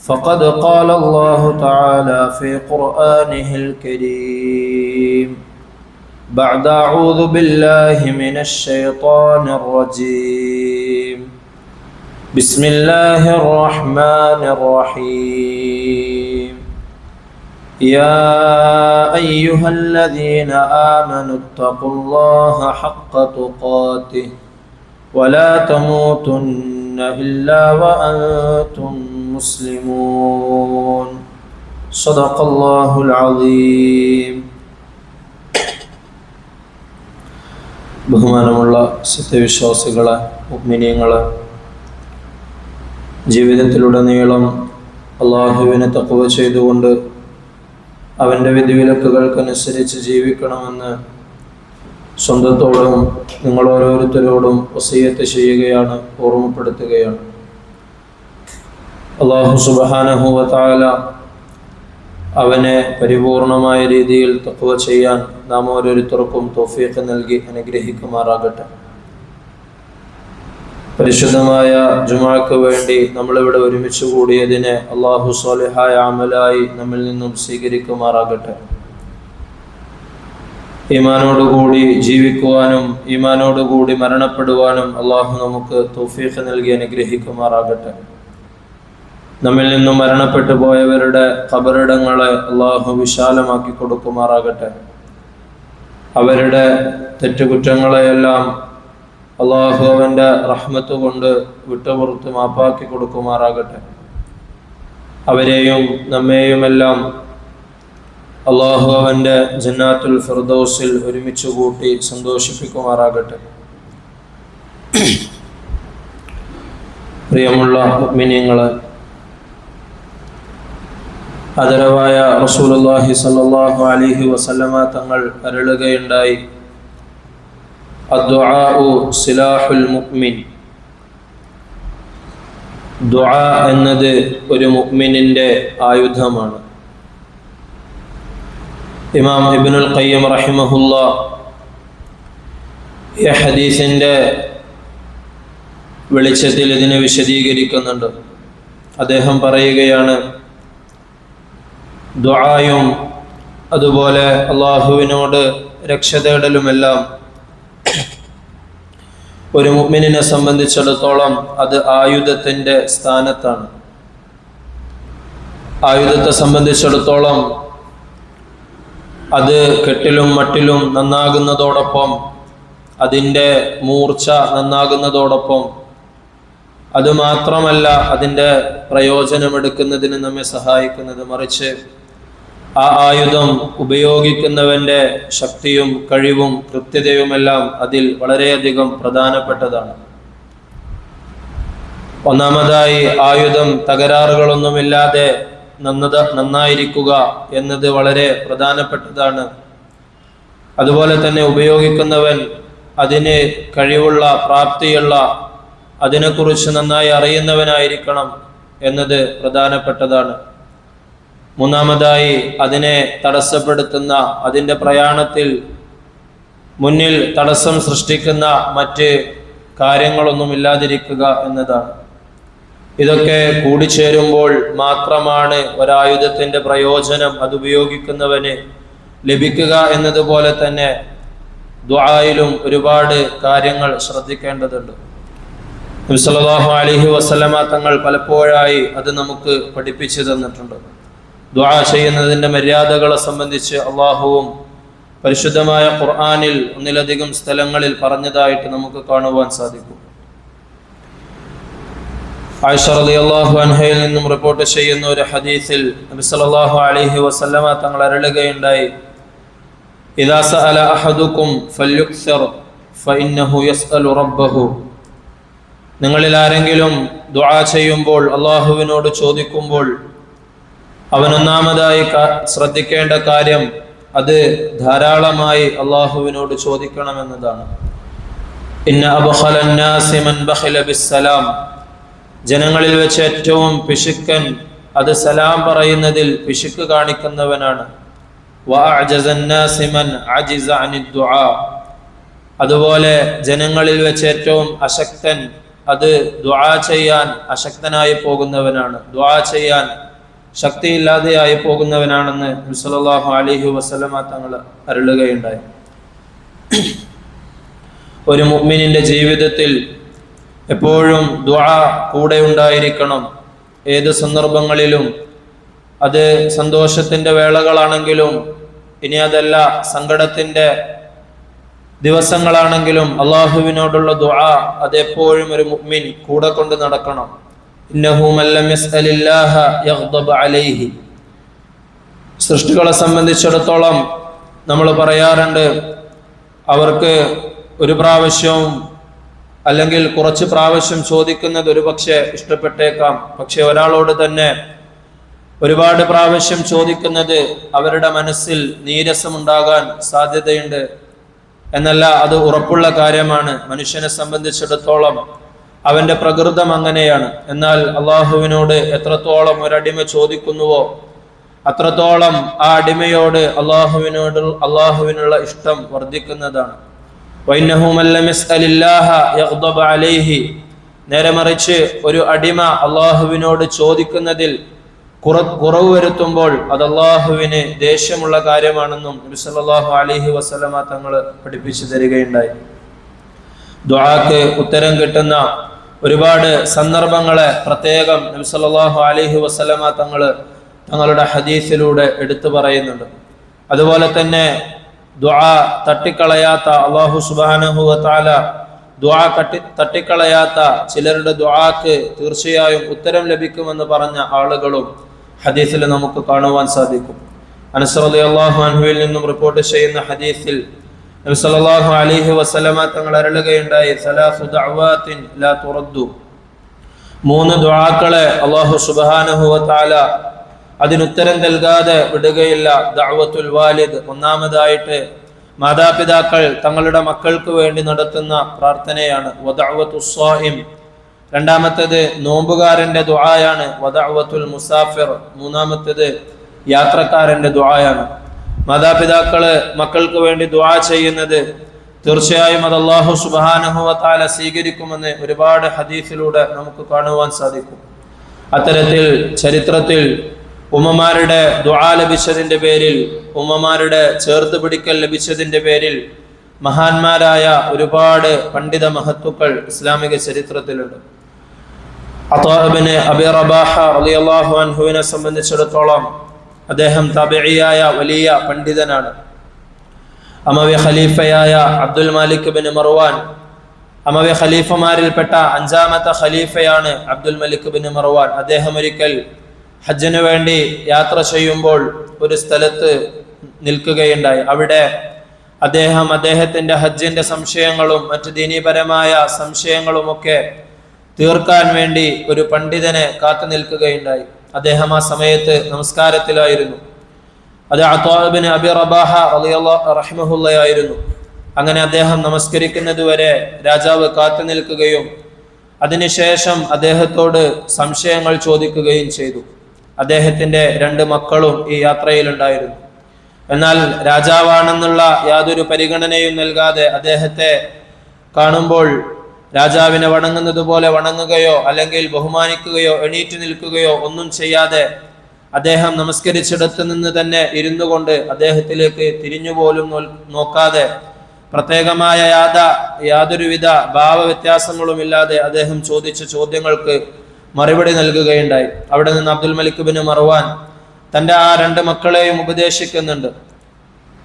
فقد قال الله تعالى في قرآنه الكريم. بعد أعوذ بالله من الشيطان الرجيم. بسم الله الرحمن الرحيم. يا أيها الذين آمنوا اتقوا الله حق تقاته ولا تموتن إلا وأنتم مسلمون صدق الله العظيم ബഹുമാനമുള്ള സത്യവിശ്വാസികളെ ഉഗ്മിനിയങ്ങളെ ജീവിതത്തിലുടനീളം അള്ളാഹുവിനെ തക്കവ ചെയ്തുകൊണ്ട് അവൻ്റെ വിധിവിലക്കുകൾക്കനുസരിച്ച് ജീവിക്കണമെന്ന് സ്വന്തത്തോടും നിങ്ങൾ ഓരോരുത്തരോടും വസീയത്ത് ചെയ്യുകയാണ് ഓർമ്മപ്പെടുത്തുകയാണ് അള്ളാഹു സുബാനഹുവല അവനെ പരിപൂർണമായ രീതിയിൽ തത്വ ചെയ്യാൻ നാം ഓരോരുത്തർക്കും തോഫീക്ക് നൽകി അനുഗ്രഹിക്കുമാറാകട്ടെ. പരിശുദ്ധമായ ജുമാക്ക് വേണ്ടി നമ്മളിവിടെ ഒരുമിച്ച് കൂടിയതിനെ അള്ളാഹു സ്വാലിഹായ അമലായി നമ്മിൽ നിന്നും സ്വീകരിക്കുമാറാകട്ടെ. ഈമാനോടുകൂടി ജീവിക്കുവാനും ഈമാനോടുകൂടി മരണപ്പെടുവാനും അള്ളാഹു നമുക്ക് തൗഫീഖ് നൽകി അനുഗ്രഹിക്കുമാറാകട്ടെ. നമ്മിൽ നിന്നും മരണപ്പെട്ടു പോയവരുടെ ഖബറിടങ്ങളെ അള്ളാഹു വിശാലമാക്കി കൊടുക്കുമാറാകട്ടെ. അവരുടെ തെറ്റുകുറ്റങ്ങളെയെല്ലാം അള്ളാഹു അവന്റെ റഹ്മത്ത് കൊണ്ട് വിട്ടുപുറത്ത് മാപ്പാക്കി കൊടുക്കുമാറാകട്ടെ. അവരെയും നമ്മെയുമെല്ലാം അള്ളാഹു അവന്റെ ജന്നാത്തുൽ ഫിർദോസിൽ ഒരുമിച്ച് കൂട്ടി സന്തോഷിപ്പിക്കുമാറാകട്ടെ. പ്രിയമുള്ള മിനിയങ്ങളെ ആദരവായ റസൂലുള്ളാഹി സ്വല്ലല്ലാഹു അലൈഹി വസല്ലമ തങ്ങൾ അരുളുകയുണ്ടായി. സിലാഹുൽ മുഅ്മിൻ. ദുആ എന്നത് ഒരു മുഅ്മിനിന്റെ ആയുധമാണ്. ഇമാം ഇബ്നുൽ ഖയ്യം റഹിമഹുല്ല ഈ ഹദീസിന്റെ വെളിച്ചത്തിൽ ഇതിനെ വിശദീകരിക്കുന്നുണ്ട്. അദ്ദേഹം പറയുകയാണ് ദുആയും അതുപോലെ അള്ളാഹുവിനോട് രക്ഷ തേടലുമെല്ലാം ഒരു മുഗ്മിനെ സംബന്ധിച്ചിടത്തോളം അത് ആയുധത്തിന്റെ സ്ഥാനത്താണ്. ആയുധത്തെ സംബന്ധിച്ചിടത്തോളം അത് കെട്ടിലും മട്ടിലും നന്നാകുന്നതോടൊപ്പം അതിന്റെ മൂർച്ച നന്നാകുന്നതോടൊപ്പം അതുമാത്രമല്ല അതിന്റെ പ്രയോജനമെടുക്കുന്നതിന് നമ്മെ സഹായിക്കുന്നത്. മറിച്ച് ആ ആയുധം ഉപയോഗിക്കുന്നവന്റെ ശക്തിയും കഴിവും കൃത്യതയുമെല്ലാം അതിൽ വളരെയധികം പ്രധാനപ്പെട്ടതാണ്. ഒന്നാമതായി ആയുധം തകരാറുകളൊന്നുമില്ലാതെ നന്നത നന്നായിരിക്കുക എന്നത് വളരെ പ്രധാനപ്പെട്ടതാണ്. അതുപോലെ തന്നെ ഉപയോഗിക്കുന്നവൻ അതിന് കഴിവുള്ള പ്രാപ്തിയുള്ള അതിനെക്കുറിച്ച് നന്നായി അറിയുന്നവനായിരിക്കണം എന്നത് പ്രധാനപ്പെട്ടതാണ്. മൂന്നാമതായി അതിനെ തടസ്സപ്പെടുത്തുന്ന അതിന്റെ പ്രയാണത്തിൽ മുന്നിൽ തടസ്സം സൃഷ്ടിക്കുന്ന മറ്റ് കാര്യങ്ങളൊന്നും ഇല്ലാതിരിക്കുക എന്നതാണ്. ഇതൊക്കെ കൂടിച്ചേരുമ്പോൾ മാത്രമാണ് ഒരായുധത്തിന്റെ പ്രയോജനം അത് ഉപയോഗിക്കുന്നവന് ലഭിക്കുക എന്നതുപോലെ തന്നെ ദ്വായിലും ഒരുപാട് കാര്യങ്ങൾ ശ്രദ്ധിക്കേണ്ടതുണ്ട്. നബ്സല്ലാഹു അലഹി വസ്ലമ തങ്ങൾ പലപ്പോഴായി അത് നമുക്ക് പഠിപ്പിച്ചു തന്നിട്ടുണ്ട്. ദ്വാ ചെയ്യുന്നതിന്റെ മര്യാദകളെ സംബന്ധിച്ച് അള്ളാഹുവും പരിശുദ്ധമായ ഖുർആാനിൽ ഒന്നിലധികം സ്ഥലങ്ങളിൽ പറഞ്ഞതായിട്ട് നമുക്ക് കാണുവാൻ സാധിക്കും. ആയിഷ റളിയല്ലാഹു അൻഹയിൽ നിന്നും റിപ്പോർട്ട് ചെയ്യുന്ന ഒരു ഹദീസിൽ നബി സല്ലല്ലാഹു അലൈഹി വസല്ലമ തങ്ങൾ അരുളുകയുണ്ടായി. ഇദാ സഅല അഹദുക്കും ഫല്യുക്സർ റബ്ബഹു. നിങ്ങളിൽ ആരെങ്കിലും ദുആ ചെയ്യുമ്പോൾ അള്ളാഹുവിനോട് ചോദിക്കുമ്പോൾ അവൻ ഒന്നാമതായി ശ്രദ്ധിക്കേണ്ട കാര്യം അത് ധാരാളമായി അള്ളാഹുവിനോട് ചോദിക്കണമെന്നതാണ്. ഇന്ന ബിസ്സലാം. ജനങ്ങളിൽ വെച്ച് ഏറ്റവും പിശുക്കൻ അത് സലാം പറയുന്നതിൽ പിശുക്ക് കാണിക്കുന്നവനാണ്. അതുപോലെ ജനങ്ങളിൽ വെച്ച് ഏറ്റവും അശക്തൻ അത് ദ്വാ ചെയ്യാൻ അശക്തനായി പോകുന്നവനാണ്. ദ്വാ ചെയ്യാൻ ശക്തിയില്ലാതെയായി പോകുന്നവനാണെന്ന് നബി സല്ലല്ലാഹു വസ്ലമ തങ്ങൾ അരുളുകയുണ്ടായി. ഒരു മുഅ്മിനിന്റെ ജീവിതത്തിൽ എപ്പോഴും ദുആ കൂടെ ഉണ്ടായിരിക്കണം. ഏത് സന്ദർഭങ്ങളിലും അത് സന്തോഷത്തിന്റെ വേളകളാണെങ്കിലും ഇനി അതല്ല സങ്കടത്തിന്റെ ദിവസങ്ങളാണെങ്കിലും അള്ളാഹുവിനോടുള്ള ദുആ അതെപ്പോഴും ഒരു മുഗ്മിൻ കൂടെ കൊണ്ട് നടക്കണം. ഇന്നഹു മല്ലം യസ്അലില്ലാഹ അലൈഹി. സൃഷ്ടികളെ സംബന്ധിച്ചിടത്തോളം നമ്മൾ പറയാറുണ്ട് അവർക്ക് ഒരു പ്രാവശ്യവും അല്ലെങ്കിൽ കുറച്ച് പ്രാവശ്യം ചോദിക്കുന്നത് ഒരു പക്ഷേ ഇഷ്ടപ്പെട്ടേക്കാം. പക്ഷെ ഒരാളോട് തന്നെ ഒരുപാട് പ്രാവശ്യം ചോദിക്കുന്നത് അവരുടെ മനസ്സിൽ നീരസമുണ്ടാകാൻ സാധ്യതയുണ്ട്. എന്നല്ല അത് ഉറപ്പുള്ള കാര്യമാണ്. മനുഷ്യനെ സംബന്ധിച്ചിടത്തോളം അവന്റെ പ്രകൃതം അങ്ങനെയാണ്. എന്നാൽ അള്ളാഹുവിനോട് എത്രത്തോളം ഒരടിമ ചോദിക്കുന്നുവോ അത്രത്തോളം ആ അടിമയോട് അള്ളാഹുവിനോട് അള്ളാഹുവിനുള്ള ഇഷ്ടം വർദ്ധിക്കുന്നതാണ്. നേരെ മറിച്ച് ഒരു അടിമ അള്ളാഹുവിനോട് ചോദിക്കുന്നതിൽ കുറ കുറവ് വരുത്തുമ്പോൾ അത് അള്ളാഹുവിന് ദേഷ്യമുള്ള കാര്യമാണെന്നും നബി സല്ലല്ലാഹു അലൈഹി വസല്ലമ തങ്ങൾ പഠിപ്പിച്ചു തരികയുണ്ടായി. ദുആക്ക് ഉത്തരം കിട്ടുന്ന ഒരുപാട് സന്ദർഭങ്ങളെ പ്രത്യേകം നബി അലഹി വസ്ലമ തങ്ങൾ തങ്ങളുടെ ഹദീസിലൂടെ എടുത്തു പറയുന്നുണ്ട്. അതുപോലെ തന്നെ ദ്വാ തട്ടിക്കളയാത്ത അള്ളാഹു സുബാനഹു വതആല ദ്വാ കട്ടി തട്ടിക്കളയാത്ത ചിലരുടെ ദ്വാക്ക് തീർച്ചയായും ഉത്തരം ലഭിക്കുമെന്ന് പറഞ്ഞ ആളുകളും ഹദീസിൽ നമുക്ക് കാണുവാൻ സാധിക്കും. അനസ് അള്ളാഹു അൻഹുവിൽ നിന്നും റിപ്പോർട്ട് ചെയ്യുന്ന ഹദീസിൽ നബി സല്ലല്ലാഹു അലൈഹി വസല്ലമ തങ്ങൾ അരുളുകയുണ്ടായി സലാസു ദഅവാത്തിൻ ലാ തുറദ്ദു. മൂന്ന് ദുആക്കളെ അല്ലാഹു സുബ്ഹാനഹു വതആല അതിനുത്തരം നൽകാതെ വിടുകയില്ല. ദഅവത്തുൽ വാലിദ് ഒന്നാമതായിട്ട് മാതാപിതാക്കൾ തങ്ങളുടെ മക്കൾക്ക് വേണ്ടി നടത്തുന്ന പ്രാർത്ഥനയാണ്. വദഅവത്തുസ്വാഹിം രണ്ടാമത്തേത് നോമ്പുകാരന്റെ ദുആയാണ്. വദഅവത്തുൽ മുസാഫിർ. മൂന്നാമത്തേത് യാത്രക്കാരന്റെ ദുആയാണ്. മാതാപിതാക്കൾ മക്കൾക്ക് വേണ്ടി ദുആ ചെയ്യുന്നത് തീർച്ചയായും അത് അള്ളാഹു സുബ്ഹാനഹു വതആല സ്വീകരിക്കുമെന്ന് ഒരുപാട് ഹദീഫിലൂടെ നമുക്ക് കാണുവാൻ സാധിക്കും. അത്തരത്തിൽ ചരിത്രത്തിൽ ഉമ്മമാരുടെ ദുആ ലഭിച്ചതിന്റെ പേരിൽ ഉമ്മമാരുടെ ചേർത്ത് പിടിക്കൽ ലഭിച്ചതിന്റെ പേരിൽ മഹാന്മാരായ ഒരുപാട് പണ്ഡിത മഹത്തുക്കൾ ഇസ്ലാമിക ചരിത്രത്തിലുണ്ട്. അത്താബിന് അബി റബാഹ റളിയല്ലാഹു അൻഹുവിനെ സംബന്ധിച്ചിടത്തോളം അദ്ദേഹം തബിയായ വലിയ പണ്ഡിതനാണ്. അമവി ഖലീഫയായ അബ്ദുൽ മാലിക് ബിൻ മർവാൻ അമവി ഖലീഫമാരിൽപ്പെട്ട അഞ്ചാമത്തെ ഖലീഫയാണ് അബ്ദുൽ മലിക് ബിൻ മർവാൻ. അദ്ദേഹം ഒരിക്കൽ ഹജ്ജിന് വേണ്ടി യാത്ര ചെയ്യുമ്പോൾ ഒരു സ്ഥലത്ത് നിൽക്കുകയുണ്ടായി. അവിടെ അദ്ദേഹം അദ്ദേഹത്തിന്റെ ഹജ്ജിന്റെ സംശയങ്ങളും മറ്റു ദീനീപരമായ സംശയങ്ങളുമൊക്കെ തീർക്കാൻ വേണ്ടി ഒരു പണ്ഡിതനെ കാത്തു നിൽക്കുകയുണ്ടായി. അദ്ദേഹം ആ സമയത്ത് നമസ്കാരത്തിലായിരുന്നു. അത് അത്തോബിന് അബി റബാഹ റഹിമഹുല്ലയായിരുന്നു അങ്ങനെ അദ്ദേഹം നമസ്കരിക്കുന്നതുവരെ രാജാവ് കാത്തു നിൽക്കുകയും അതിനുശേഷം അദ്ദേഹത്തോട് സംശയങ്ങൾ ചോദിക്കുകയും ചെയ്തു. അദ്ദേഹത്തിന്റെ രണ്ട് മക്കളും ഈ യാത്രയിലുണ്ടായിരുന്നു. എന്നാൽ രാജാവാണെന്നുള്ള യാതൊരു പരിഗണനയും നൽകാതെ അദ്ദേഹത്തെ കാണുമ്പോൾ രാജാവിനെ വണങ്ങുന്നത് പോലെ വണങ്ങുകയോ അല്ലെങ്കിൽ ബഹുമാനിക്കുകയോ എണീറ്റ് നിൽക്കുകയോ ഒന്നും ചെയ്യാതെ അദ്ദേഹം നമസ്കരിച്ചിടത്ത് നിന്ന് തന്നെ ഇരുന്നു കൊണ്ട് അദ്ദേഹത്തിലേക്ക് തിരിഞ്ഞുപോലും നോക്കാതെ പ്രത്യേകമായ യാത യാതൊരുവിധ ഭാവവ്യത്യാസങ്ങളുമില്ലാതെ അദ്ദേഹം ചോദിച്ച ചോദ്യങ്ങൾക്ക് മറുപടി നൽകുകയുണ്ടായി. അവിടെ നിന്ന് അബ്ദുൽ മലിക് ബിൻ മറുവാൻ തന്റെ ആ രണ്ട് മക്കളെയും ഉപദേശിക്കുന്നുണ്ട്.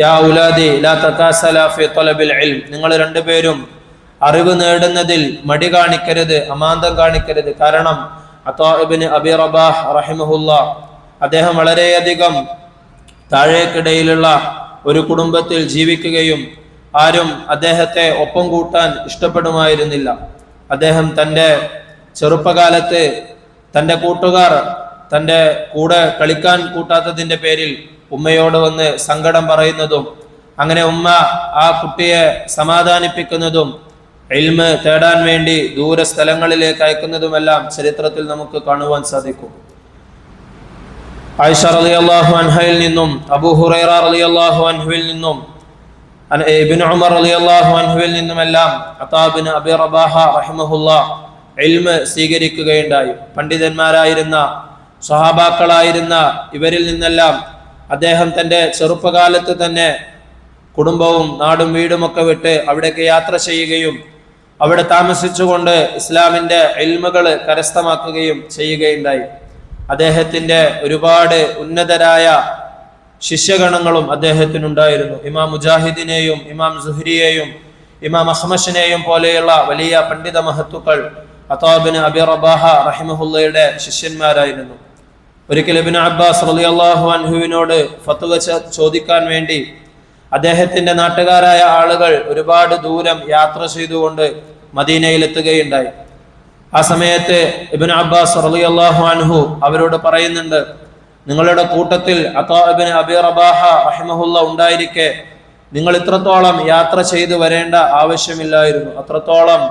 യാ ഉലാദി ലാ തകാസല ഫി ത്വലബിൽ ഇൽം. നിങ്ങൾ രണ്ടുപേരും അറിവ് നേടുന്നതിൽ മടി കാണിക്കരുത് അമാന്തം കാണിക്കരുത്. കാരണം അത്താഇബ്നു അബി റബാഹ് റഹിമഹുല്ല അദ്ദേഹം വളരെയധികം താഴേക്കിടയിലുള്ള ഒരു കുടുംബത്തിൽ ജീവിക്കുകയും ആരും അദ്ദേഹത്തെ ഒപ്പം കൂട്ടാൻ ഇഷ്ടപ്പെടുമായിരുന്നില്ല. അദ്ദേഹം തന്റെ ചെറുപ്പകാലത്ത് തന്റെ കൂട്ടുകാർ തന്റെ കൂടെ കളിക്കാൻ കൂട്ടാത്തതിന്റെ പേരിൽ ഉമ്മയോട് വന്ന് സങ്കടം പറയുന്നതും അങ്ങനെ ഉമ്മ ആ കുട്ടിയെ സമാധാനിപ്പിക്കുന്നതും ഇൽമ് തേടാൻ വേണ്ടി ദൂര സ്ഥലങ്ങളിലേക്ക് അയക്കുന്നതുമെല്ലാം ചരിത്രത്തിൽ നമുക്ക് കാണുവാൻ സാധിക്കും. ആയിഷ അള്ളാഹു അൻഹയിൽ നിന്നും അബു ഹുറൈറ അള്ളാഹു അൻഹുവിൽ നിന്നും ഉമർ നിന്നുമെല്ലാം അബി റബാഹ സ്വീകരിക്കുകയുണ്ടായി. പണ്ഡിതന്മാരായിരുന്ന സ്വഹാബാക്കളായിരുന്ന ഇവരിൽ നിന്നെല്ലാം അദ്ദേഹം തന്റെ ചെറുപ്പകാലത്ത് തന്നെ കുടുംബവും നാടും വീടുമൊക്കെ വിട്ട് അവിടേക്ക് യാത്ര ചെയ്യുകയും അവിടെ താമസിച്ചുകൊണ്ട് ഇസ്ലാമിന്റെ ഇൽമുകൾ കരസ്ഥമാക്കുകയും ചെയ്യുകയുണ്ടായി. അദ്ദേഹത്തിന്റെ ഒരുപാട് ഉന്നതരായ ശിഷ്യഗണങ്ങളും അദ്ദേഹത്തിനുണ്ടായിരുന്നു. ഇമാം മുജാഹിദിനെയും ഇമാം സുഹരിയെയും ഇമാം അഹ്മഷിനെയും പോലെയുള്ള വലിയ പണ്ഡിത മഹത്തുക്കൾ അതാബിന് അബി റബാഹ റഹിമഹുല്ലയുടെ ശിഷ്യന്മാരായിരുന്നു. ഒരിക്കൽ അബ്ബാസ് അള്ളാഹു അൻഹുവിനോട് ഫത്വ ചോദിക്കാൻ വേണ്ടി അദ്ദേഹത്തിന്റെ നാട്ടുകാരായ ആളുകൾ ഒരുപാട് ദൂരം യാത്ര ചെയ്തുകൊണ്ട് മദീനയിലെത്തുകയുണ്ടായി. ആ സമയത്ത് ഇബിൻ അബ്ബാസ് റളിയല്ലാഹു അൻഹു അവരോട് പറയുന്നുണ്ട് നിങ്ങളുടെ കൂട്ടത്തിൽ അതാബിൻ അബി റബാഹ റഹിമഹുല്ല ഉണ്ടായിരിക്കെ. നിങ്ങൾ ഇത്രത്തോളം യാത്ര ചെയ്തു വരേണ്ട ആവശ്യമില്ലായിരുന്നു. അത്രത്തോളം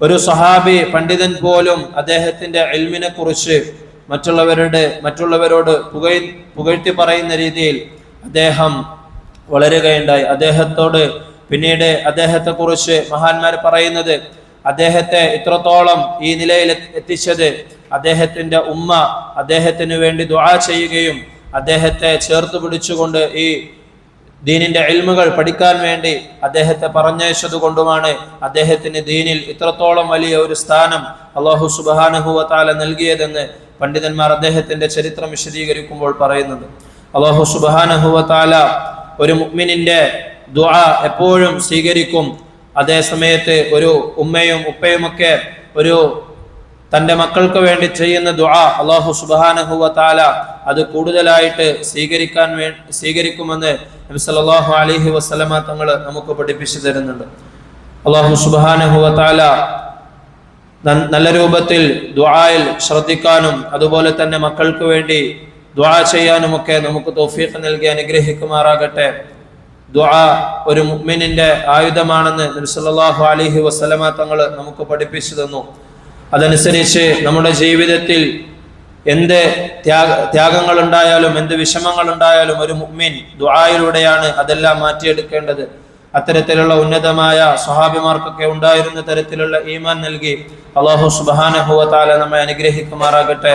ഒരു സഹാബി പണ്ഡിതൻ പോലും അദ്ദേഹത്തിന്റെ എൽമിനെ കുറിച്ച് മറ്റുള്ളവരുടെ മറ്റുള്ളവരോട് പുകഴ് പുകഴ്ത്തി പറയുന്ന രീതിയിൽ അദ്ദേഹം വളരുകയുണ്ടായി. അദ്ദേഹത്തോട് പിന്നീട് അദ്ദേഹത്തെ കുറിച്ച് മഹാന്മാർ പറയുന്നത് അദ്ദേഹത്തെ ഇത്രത്തോളം ഈ നിലയിൽ എത്തി- എത്തിച്ചത് അദ്ദേഹത്തിന്റെ ഉമ്മ അദ്ദേഹത്തിന് വേണ്ടി ദുആ ചെയ്യുകയും അദ്ദേഹത്തെ ചേർത്ത് പിടിച്ചുകൊണ്ട് ഈ ദീനിന്റെ ഇൽമുകൾ പഠിക്കാൻ വേണ്ടി അദ്ദേഹത്തെ പറഞ്ഞയച്ചത് കൊണ്ടുമാണ് അദ്ദേഹത്തിന് ദീനിൽ ഇത്രത്തോളം വലിയ ഒരു സ്ഥാനം അള്ളാഹു സുബാനഹുവ താല നൽകിയതെന്ന് പണ്ഡിതന്മാർ അദ്ദേഹത്തിന്റെ ചരിത്രം വിശദീകരിക്കുമ്പോൾ പറയുന്നുണ്ട്. അള്ളാഹു സുബാനഹുവ താല ഒരു മുഅ്മിനിന്റെ ദുആ എപ്പോഴും സ്വീകരിക്കും. അതേ സമയത്ത് ഒരു ഉമ്മയും ഉപ്പയുമൊക്കെ ഒരു തന്റെ മക്കൾക്ക് വേണ്ടി ചെയ്യുന്ന ദുആ അള്ളാഹു സുബ്ഹാനഹു വ തആല അത് കൂടുതലായിട്ട് സ്വീകരിക്കാൻ വേ സ്വീകരിക്കുമെന്ന് നബി സല്ലല്ലാഹു അലൈഹി വസല്ലമ തങ്ങൾ നമുക്ക് പഠിപ്പിച്ചു തരുന്നുണ്ട്. അള്ളാഹു സുബ്ഹാനഹു വ തആല നല്ല രൂപത്തിൽ ദുആയിൽ ശ്രദ്ധിക്കാനും അതുപോലെ തന്നെ മക്കൾക്ക് വേണ്ടി ദുആ ചെയ്യാനുമൊക്കെ നമുക്ക് തോഫീഖ് നൽകി അനുഗ്രഹിക്കുമാറാകട്ടെ. ദുആ ഒരു മുഹ്മിനിന്റെ ആയുധമാണെന്ന് നബ്സല്ലാഹു അലിഹി വസ്ലമ തങ്ങൾ നമുക്ക് പഠിപ്പിച്ചു തന്നു. അതനുസരിച്ച് നമ്മുടെ ജീവിതത്തിൽ എന്ത് ത്യാഗ ത്യാഗങ്ങൾ ഉണ്ടായാലും എന്ത് വിഷമങ്ങൾ ഉണ്ടായാലും ഒരു മുഹ്മിൻ ദുആയിലൂടെയാണ് അതെല്ലാം മാറ്റിയെടുക്കേണ്ടത്. അത്തരത്തിലുള്ള ഉന്നതമായ സ്വഹാബിമാർക്കൊക്കെ ഉണ്ടായിരുന്ന തരത്തിലുള്ള ഈമാൻ നൽകി അള്ളാഹു സുബാന വ തആല നമ്മെ അനുഗ്രഹിക്കുമാറാകട്ടെ.